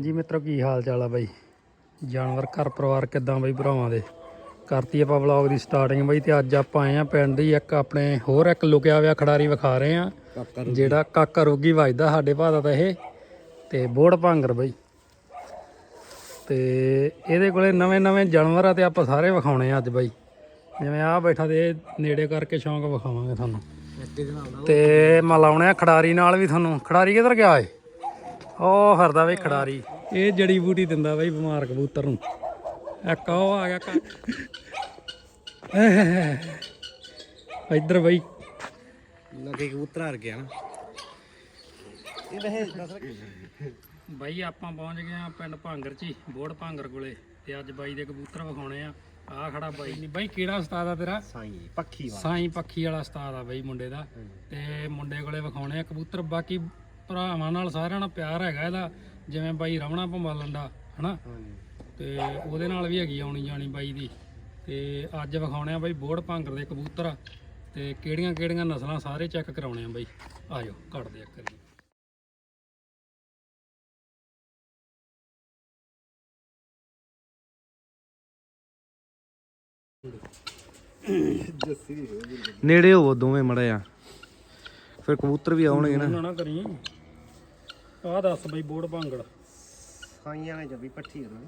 ਜੀ ਮਿੱਤਰੋ ਕੀ ਹਾਲ ਚਾਲ ਆ ਬਾਈ? ਜਾਨਵਰ ਘਰ ਪਰਿਵਾਰ ਕਿਦਾਂ ਬਾਈ ਭਰਾਵਾਂ ਦੇ? ਕਰਤੀ ਆਪਾਂ ਵਲੌਗ ਦੀ ਸਟਾਰਟਿੰਗ ਬਾਈ ਤੇ ਅੱਜ ਆਪਾਂ ਆਏ ਆ ਪਿੰਡ ਦੀ ਇੱਕ ਆਪਣੇ ਹੋਰ ਇੱਕ ਲੁਕਿਆ ਹੋਇਆ ਖਿਡਾਰੀ ਵਿਖਾ ਰਹੇ ਆ। ਜਿਹੜਾ ਕਾਕਾ ਰੋਗੀ ਵੱਜਦਾ ਸਾਡੇ ਭਾਅ ਦਾ ਤਾਂ ਇਹ। ਤੇ ਬੋੜ ਭਾਂਗਰ ਬਾਈ। ਤੇ ਇਹਦੇ ਕੋਲੇ ਨਵੇਂ ਨਵੇਂ ਜਾਨਵਰ ਆ ਤੇ ਆਪਾਂ ਸਾਰੇ ਵਿਖਾਉਣੇ ਆ ਅੱਜ ਬਾਈ। ਜਿਵੇਂ ਆ ਬੈਠਾ ਤੇ ਨੇੜੇ ਕਰਕੇ ਸ਼ੌਂਕ ਵਿਖਾਵਾਂਗੇ ਤੁਹਾਨੂੰ। ਤੇ ਮਲਾਉਣੇ ਆ ਖਿਡਾਰੀ ਨਾਲ ਵੀ ਤੁਹਾਨੂੰ। ਖਿਡਾਰੀ ਕਿੱਧਰ ਗਿਆ ਏ? ਉਹ ਫਿਰਦਾ ਬਈ ਖਿਡਾਰੀ। ਇਹ ਜੜੀ ਬੂਟੀ ਦਿੰਦਾ ਬਈ ਬਿਮਾਰ ਕਬੂਤਰ ਨੂੰ। ਇੱਕ ਉਹ ਆ ਗਿਆ ਕਾ ਇੱਧਰ ਬਈ। ਲੱਗੇ ਕਬੂਤਰ ਹਾਰ ਗਿਆ ਨਾ। ਇਹ ਬਾਈ ਆਪਾਂ ਪਹੁੰਚ ਗਏ ਆ ਪਿੰਡ ਭਾਂਗਰ ਚ ਬੋੜ ਭਾਂਗਰ ਕੋਲੇ। ਤੇ ਅੱਜ ਬਾਈ ਦੇ ਕਬੂਤਰ ਵਿਖਾਉਣੇ ਆ। ਆ ਖੜਾ ਬਾਈ ਨਹੀਂ ਬਾਈ ਕਿਹੜਾ ਉਸਤਾਦ ਆ ਤੇਰਾ? ਸਾਈ ਪੱਖੀ ਵਾ ਸਾਈ ਪੱਖੀ ਵਾਲਾ ਉਸਤਾਦ ਆ ਬਾਈ ਮੁੰਡੇ ਦਾ। ਤੇ ਮੁੰਡੇ ਕੋਲੇ ਵਿਖਾਉਣੇ ਆ ਕਬੂਤਰ। ਬਾਕੀ ਭਰਾਵਾਂ ਨਾਲ ਸਾਰਿਆਂ ਨਾਲ ਪਿਆਰ ਹੈਗਾ ਇਹਦਾ ਜਿਵੇਂ ਬਾਈ ਰਮਣਾ ਭੰਬਾਲਣ ਦਾ ਹਨਾ? ਤੇ ਉਹਦੇ ਨਾਲ ਵੀ ਹੈਗੀ ਆਉਣੀ ਜਾਣੀ ਬਾਈ ਦੀ। ਤੇ ਅੱਜ ਵਿਖਾਉਣੇ ਆ ਬਾਈ ਬੋੜ ਭਾਂਗਰ ਦੇ ਕਬੂਤਰ। ਤੇ ਕਿਹੜੀਆਂ ਕਿਹੜੀਆਂ ਨਸਲਾਂ ਸਾਰੇ ਚੈੱਕ ਕਰਾਉਣੇ ਆ ਬਾਈ। ਆਜੋ ਕੱਢਦੇ ਇੱਕ ਕਰੀ ਨੇੜੇ ਹੋਵੋ ਦੋਵੇਂ ਮੜੇ ਆ ਫਿਰ ਕਬੂਤਰ ਵੀ ਆਉਣਗੇ ਨਾ ਨਾ ਕਰੀ। ਆਹ ਦੱਸ ਬਾਈ ਬੋੜ ਭਾਂਗੜ। ਸਾਈਆਂ ਨੇ ਜੱਬੀ ਪੱਠੀ ਉਹਨਾਂ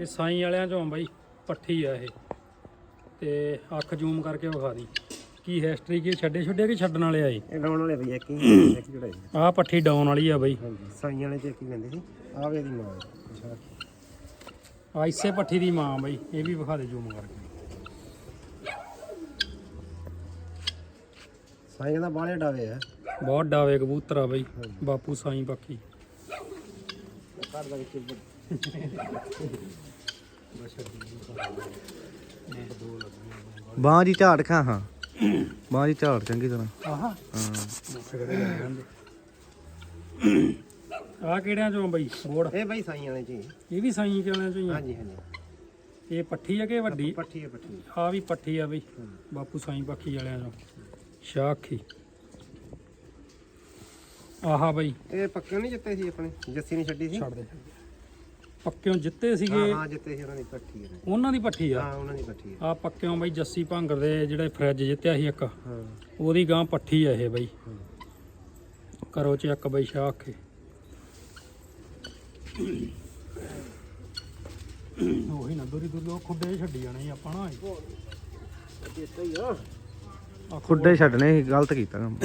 ਇਹ ਸਾਈ ਵਾਲਿਆਂ ਚੋਂ ਆ ਬਾਈ ਪੱਠੀ ਆ ਇਹ। ਤੇ ਅੱਖ ਜ਼ੂਮ ਕਰਕੇ ਵਿਖਾ ਦੀ। ਕੀ ਹਿਸਟਰੀ ਕੀ ਛੱਡੇ ਛੱਡੇ ਕਿ ਛੱਡਣ ਵਾਲੇ ਆਏ ਇਹ? ਲਾਉਣ ਵਾਲੇ ਭਈਆ ਕੀ ਇੱਕ ਜੁੜਾਈ ਆਹ ਪੱਠੀ ਡਾਉਣ ਵਾਲੀ ਆ ਬਾਈ। ਹਾਂਜੀ ਸਾਈਆਂ ਨੇ ਤੇ ਕੀ ਕਹਿੰਦੇ ਸੀ? ਆਵੇ ਦੀ ਮਾਂ ਅੱਛਾ। ਆ ਇਸੇ ਪੱਠੀ ਦੀ ਮਾਂ ਬਾਈ ਇਹ ਵੀ ਵਿਖਾ ਦੇ ਜ਼ੂਮ ਕਰਕੇ। ਸਾਈਆਂ ਦਾ ਬਾਲੇ ਡਾਵੇ ਆ। ਬਹੁਤ ਡਾਵੇ ਕਬੂਤਰ ਆ ਬਾਈ ਬਾਪੂ ਸਾਈ ਪੱਖੀ ਘਰ ਦਾ ਵਿੱਚ ਬਾਂਹ ਦੀ ਝਾੜ ਖਾ ਹਾਂ। ਬਾਂਹ ਦੀ ਝਾੜ ਚੰਗੀ ਤਰ੍ਹਾਂ। ਆਹਾ। ਆ ਕਿਹੜਿਆਂ ਚੋਂ ਆ ਬਾਈ? ਬੋੜ ਇਹ ਬਈ ਸਾਈਆਂ ਨੇ ਜੀ ਇਹ ਵੀ ਸਾਈ ਵਾਲਿਆਂ ਚੋਂ? ਹੀ ਆ ਹਾਂਜੀ ਹਾਂਜੀ। ਇਹ ਪੱਠੀ ਆ ਕਿ ਵੱਡੀ? ਪੱਠੀ ਹੈ ਪੱਠੀ। ਆ ਵੀ ਪੱਠੀ ਆ ਬਈ। ਬਾਪੂ ਸਾਈ ਪੱਖੀ ਵਾਲਿਆਂ ਚੋਂ। ਸ਼ਾਖੀ। ਆਹਾ ਬਈ। ਇਹ ਪੱਕੇ ਨਹੀਂ ਜਿੱਤੇ ਸੀ ਆਪਣੇ? ਜੱਸੀ ਨੇ ਛੱਡੀ ਸੀ? ਛੱਡ ਦੇ ਪੱਕਿਓਂ ਜਿੱਤੇ ਹਾਂ ਸੀਗੇ। ਹਾਂ ਜਿੱਤੇ ਸੀ ਉਹਨਾਂ ਦੀ ਪੱਠੀ ਹੈ ਉਹਨਾਂ ਦੀ ਪੱਠੀ ਆ? ਹਾਂ ਉਹਨਾਂ ਦੀ ਪੱਠੀ ਹੈ ਆ ਪੱਕਿਓਂ ਬਈ ਜੱਸੀ ਭੰਗਰ ਦੇ ਜਿਹੜੇ ਫਰਿੱਜ ਜਿੱਤਿਆ ਸੀ ਇੱਕ। ਹਾਂ। ਉਹਦੀ ਗਾਂ ਪੱਠੀ ਆ ਇਹ ਬਈ। ਕਰੋ ਚੈੱਕ ਬਈ ਸ਼ਾਖੇ ਉਹੀ ਨਾ ਦੂਰੀ ਦੂਰੀ ਉਹ ਖੁੱਡੇ ਛੱਡੀ ਜਾਣੇ ਸੀ ਆਪਾਂ ਨਾ। ਜਿੱਤੇ ਹੀ ਆ। ਖੁੱਡੇ ਛੱਡਨੇ ਸੀ ਗਲਤ ਕੀਤਾ ਕੰਮ।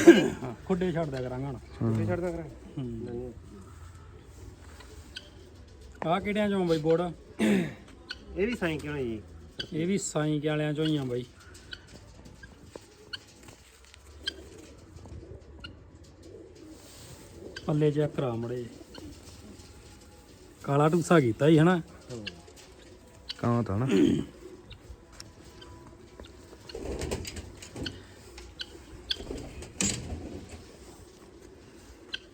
ਹਾਂ, ਖੁੱਡੇ ਛੱਡ ਦਿਆ ਕਰਾਂਗਾ ਹੁਣ। ਖੁੱਡੇ ਛੱਡਦਾ ਕਰਾਂ ਹੂੰ। ਆਹ ਕਿਹੜਿਆਂ ਚੋਂ ਬਈ ਬੋੜ ਇਹ ਵੀ ਸਾਈਂ ਕਿਉਂ ਜੀ? ਇਹ ਵੀ ਸਾਈ ਵਾਲਿਆਂ ਚੋਂ ਹੀ ਆ ਬਾਈ। ਪੱਲੇ ਚੈੱਕ ਕਰਾ ਮੜੇ ਕਾਲਾ ਟੂਸਾ ਕੀਤਾ ਹੀ ਹਨਾ? ਕਾਂ ਤਾਂ ਨਾ।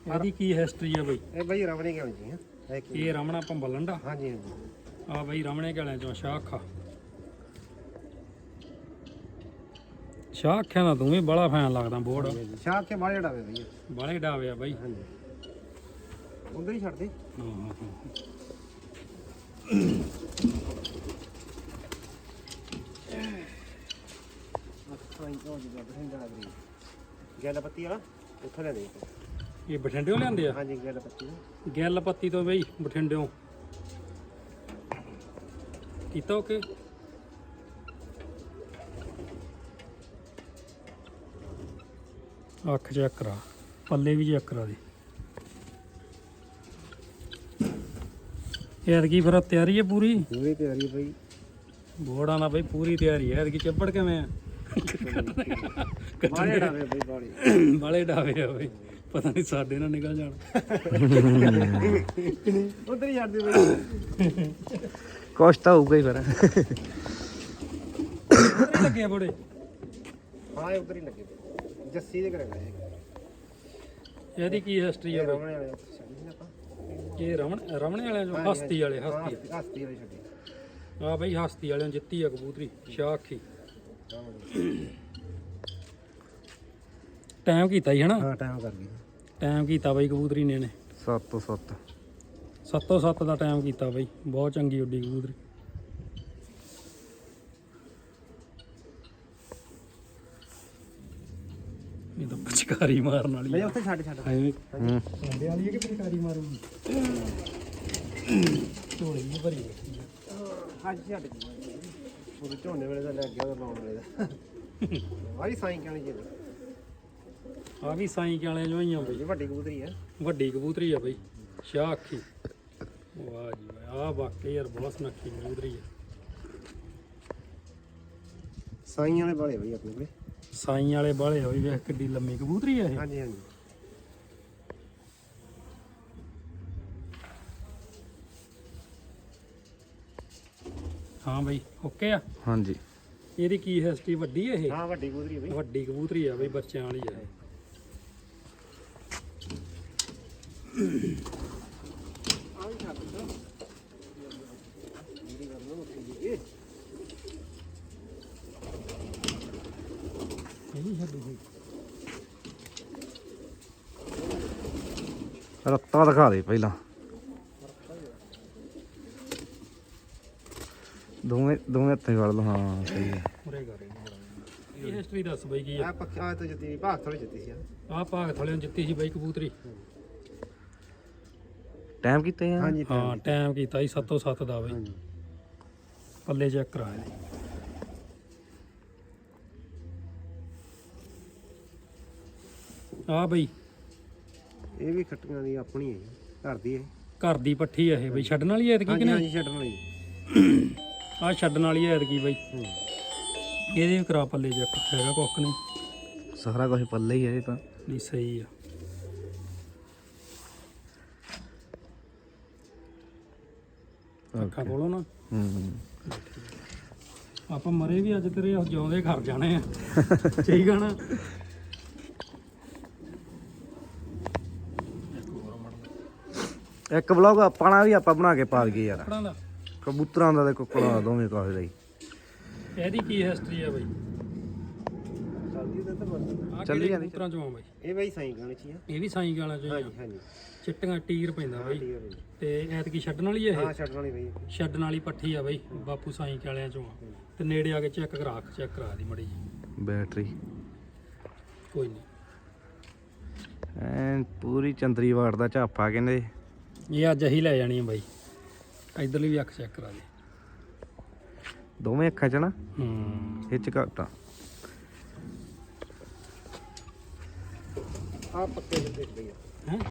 ਇਹਦੀ ਕੀ ਹਿਸਟਰੀ ਆ ਬਈ? ਇਹ ਬਈ ਰਵਣੇ ਕਿਉਂ ਜੀ ਹਾਂ? ਇਹ ਕੀ? ਇਹ ਰਮਣਾ ਦਾ ਹਾਂਜੀ ਹਾਂਜੀ। ਆ ਬਈ ਰਮਣੇ ਵਾਲਿਆਂ ਚੋਂ ਸ਼ਾਖਾ ਸ਼ਾਖਿਆਂ ਦਾ ਤੂੰ ਵੀ ਬੜਾ ਫੈਨ ਲੱਗਦਾ ਬੋੜ ਕੇ ਬਾਲੇ ਡਾਵੇ ਬਈ ਬਾਲੇ ਡਾਵੇ ਆ ਬਈ। ਹਾਂਜੀ। ਉਧਰ ਹੀ ਛੱਡ ਦੇ ਹਾਂ ਹਾਂ ਗੈਲ ਪੱਤੀ ਵਾਲਾ ਉੱਥੇ ਲੈ ਦੇ ਇਹ ਬਠਿੰਡਿਓਂ ਲਿਆਂਦੇ ਆ? ਹਾਂਜੀ ਗੈਲ ਪੱਤੀ। ਗਿੱਲ ਪੱਤੀ ਤੋਂ ਬਈ ਬਠਿੰਡਿਓਂ। ਕੀਤਾ ਓਕੇ ਅੱਖ ਚੈੱਕ ਕਰਾ। ਪੱਲੇ ਵੀ ਚੈੱਕ ਕਰਾ ਦੇ। ਯਾਰ ਕੀ ਫਿਰ ਤਿਆਰੀ ਹੈ ਪੂਰੀ? ਪੂਰੀ ਤਿਆਰੀ ਬਈ। ਬੋੜਾਂ ਦਾ ਬਈ ਪੂਰੀ ਤਿਆਰੀ ਹੈ ਐਤਕੀ ਚੱਪੜ ਕਿਵੇਂ ਆ? ਬਾਲੇ ਡਾਵੇ ਬਈ ਬਾਲੇ ਬਾਲੇ ਡਾਵੇ ਆ ਬਈ। ਪਤਾ ਨਹੀਂ ਸਾਡੇ ਨਾਲ ਨਿਕਲ ਜਾਣ। ਉਧਰ ਹੀ ਛੱਡ ਦੇ ਬਈ। ਕੁਛ ਤਾਂ ਹੋਊਗਾ ਹੀ ਫਿਰ। ਲੱਗੇ ਬੋੜੇ। ਹਾਂ ਇਹ ਉਧਰ ਹੀ ਲੱਗੇ। ਜੱਸੀ ਦੇ ਘਰੇ ਗਏ ਇਹਦੀ ਕੀ ਹਿਸਟਰੀ ਆ ਬਈ? ਰਵਣੇ ਵਾਲੇ ਉੱਥੇ ਛੱਡੀ ਸੀ ਆਪਾਂ। ਇਹ ਰਮਣ ਰਮਣੇ ਵਾਲਿਆਂ ਚੋਂ ਹਸਤੀ ਵਾਲੇ ਹਾਂ, ਹਸਤੀ। ਹਸਤੀ ਹਸਤੀ ਵਾਲੀ ਛੱਡੀ। ਆ ਬਈ ਹਸਤੀ ਵਾਲਿਆਂ ਜਿੱਤੀ ਆ ਕਬੂਤਰੀ ਸ਼ਾਖੀ। ਟਾਈਮ ਕੀਤਾ ਹੀ ਹਨਾ? ਹਾਂ ਟਾਈਮ ਕਰ ਗਈ। ਟਾਈਮ ਕੀਤਾ ਬਈ ਕਬੂਤਰੀ ਨੇ ਨੇ 7 ਤੋਂ 7 ਸੱਤੋਂ ਸੱਤ ਦਾ ਟਾਈਮ ਕੀਤਾ ਬਈ। ਬਹੁਤ ਚੰਗੀ ਉੱਡੀ ਕਬੂਤਰੀ। ਇਹ ਤਾਂ ਪਚਕਾਰੀ ਮਾਰਨ ਵਾਲੀ ਆ। ਉੱਥੇ ਛੱਡ ਛੱਡ। ਐਵੇਂ ਹੂੰ। ਕੰਡੇ ਵਾਲੀ ਹੈ ਕਿ ਪਚਕਾਰੀ ਮਾਰੂਗੀ? ਝੋਲੀ ਵੀ ਭਰੀ ਬੈਠੀ ਆ। ਅੱਜ ਛੱਡ ਉਹ ਝੋਨੇ ਵੇਲੇ ਦਾ ਲੱਗ ਗਿਆ ਉਹ ਲਾਉਣ ਵੇਲੇ ਦਾ। ਵਾਰੀ ਸਾਈਂ ਕਹਿਣੀ ਜੀ ਆ ਵੀ ਸਾਈਂ ਵਾਲੇ ਜੋ ਹੀ ਆ ਬਈ ਵੱਡੀ ਕਬੂਤਰੀ ਹੈ ਵੱਡੀ ਕਬੂਤਰੀ ਆ ਬਈ ਸ਼ਾਹ ਅੱਖੀ। ਵਾਹ ਜੀ ਵਾਹ ਆ ਵਾਕਈ ਯਾਰ ਬਹੁਤ ਸੁਨੱਖੀ ਕਬੂਤਰੀ ਆ। ਸਾਈਂ ਵਾਲੇ ਵਾਲੇ ਬਈ ਆਪਣੇ ਕੋਲੇ। ਸਾਈਂ ਵਾਲੇ ਬਾਲੇ ਆ ਬਈ ਵੇਖ ਕਿੱਡੀ ਲੰਮੀ ਕਬੂਤਰੀ ਆ ਇਹ। ਹਾਂਜੀ ਹਾਂਜੀ। ਹਾਂ ਬਈ ਓਕੇ ਆ? ਹਾਂਜੀ। ਇਹਦੀ ਕੀ ਹਿਸਟਰੀ ਵੱਡੀ ਆ ਇਹ? ਹਾਂ ਵੱਡੀ ਕਬੂਤਰੀ ਹੈ ਬਈ। ਵੱਡੀ ਕਬੂਤਰੀ ਆ ਬਈ ਬੱਚਿਆਂ ਵਾਲੀ ਆ ਇਹ। ਆ ਵੀ ਛੱਡ ਦੋ ਮੇਰੀ ਗੱਲ ਨੂੰ ਉੱਥੇ ਜੀ ਇਹ ਵੀ ਛੱਡੀ ਹੋਈ ਰੱਤਾ ਦਿਖਾ ਦੇ ਪਹਿਲਾਂ। ਦੋਵੇਂ ਦੋਵੇਂ ਹੱਥਾਂ ਵੜ ਲਓ ਹਾਂ ਸਹੀ ਹੈ। ਉਰੇ ਕਰ ਇਹ ਹਿਸਟਰੀ ਦੱਸ ਬਈ ਕੀ ਆ। ਆ ਪੱਖਾ ਤੋਂ ਜਿੱਤੀ ਭਾਗ ਥੋੜੀ ਜਿੱਤੀ ਸੀ। ਆ ਭਾਗ ਥਲਿਓਂ ਜਿੱਤੀ ਸੀ ਬਈ ਕਬੂਤਰੀ। ਟਾਈਮ ਕੀਤੇ ਆ ਹਾਂਜੀ ਹਾਂ ਟਾਈਮ ਕੀਤਾ ਸੀ 7 ਤੋਂ 7 ਦਾ ਬਈ। ਹਾਂਜੀ। ਪੱਲੇ ਚੈੱਕ ਕਰਾਇਆ ਜੀ ਆ ਬਈ। ਇਹ ਵੀ ਖੱਟੀਆਂ ਦੀ ਆਪਣੀ ਹੈ ਜੀ, ਘਰ ਦੀ ਹੈ। ਘਰ ਦੀ ਪੱਠੀ ਆ ਇਹ ਬਈ ਛੱਡਣ ਵਾਲੀ ਐਤਕੀ ਕਿ ਹਾਂਜੀ ਨਹੀਂ? ਹਾਂਜੀ ਛੱਡਣ ਵਾਲੀ ਆ ਛੱਡਣ ਵਾਲੀ ਐਤਕੀ ਬਈ। ਹੂੰ। ਇਹਦੇ ਵੀ ਕਰਾ ਪੱਲੇ ਚੈੱਕ ਹੈਗਾ ਕੁੱਖ ਨਹੀਂ। ਸਾਰਾ ਕੁਝ ਪੱਲੇ ਹੀ ਹੈ ਇਹ ਤਾਂ। ਨਹੀਂ ਸਹੀ ਆ। ਅੱਖਾਂ ਖੋਲੋ ਨਾ। ਹੂੰ। ਆਪਾਂ ਮਰੇ ਵੀ ਅੱਜ ਤੇਰੇ ਜਿਉਂਦੇ ਘਰ ਜਾਣੇ ਆ। ਠੀਕ ਆ ਨਾ? ਇੱਕ ਬਲੌਗ ਆਪਣਾ ਵੀ ਆਪਾਂ ਬਣਾ ਕੇ ਪਾ ਦਈਏ ਯਾਰ। ਕਬੂਤਰਾਂ ਦਾ। ਤੇ ਕੁੱਕੜਾਂ ਦਾ ਦੋਵੇਂ ਕਾਹੇ ਦਾ ਹੀ। ਇਹਦੀ ਕੀ ਹਿਸਟਰੀ ਆ ਬਈ? ਆ ਚੱਲੀ ਜਾਂਦੀ ਚੋਂ ਆ ਬਈ? ਇਹ ਬਈ ਸਾਈਂ ਗਾਣੇ ਚ ਹੀ ਆ। ਇਹ ਵੀ ਸਾਈਂ ਗਾਲਾਂ ਚੋਂ ਹੀ ਆ। ਹਾਂਜੀ ਹਾਂਜੀ। ਚਿੱਟੀਆਂ ਟੀਰ ਪੈਂਦਾ ਬਈ। ਠੀਕ ਹੈ ਬਈ ਤੇ ਐਤਕੀ ਛੱਡਣ ਵਾਲੀ ਇਹ? ਹਾਂ ਛੱਡਣ ਵਾਲੀ ਬਈ। ਛੱਡਣ ਵਾਲੀ ਪੱਠੀ ਆ ਬਈ ਬਾਪੂ ਸਾਈਂ ਵਾਲਿਆਂ ਚੋਂ ਆ। ਤੇ ਨੇੜੇ ਆ ਕੇ ਚੈੱਕ ਕਰਾ ਚੈੱਕ ਕਰਾ ਦੀ ਮੜੀ ਜੀ। ਬੈਟਰੀ। ਕੋਈ ਨਹੀਂ ਐਨ ਪੂਰੀ ਚੰਦਰੀ ਵਾੜ ਦਾ ਝਾਪਾ ਕਹਿੰਦੇ। ਇਹ ਅੱਜ ਅਸੀਂ ਲੈ ਜਾਣੀ ਆ ਬਾਈ। ਇਧਰਲੀ ਵੀ ਅੱਖ ਚੈੱਕ ਕਰਾ ਦੇ। ਦੋਵੇਂ ਅੱਖਾਂ ਚ ਨਾ। ਹੂੰ। ਇਹ ਚ ਘਟਾ ਆ ਪੱਕੇ ਦੇ ਦੇਖ ਬਈ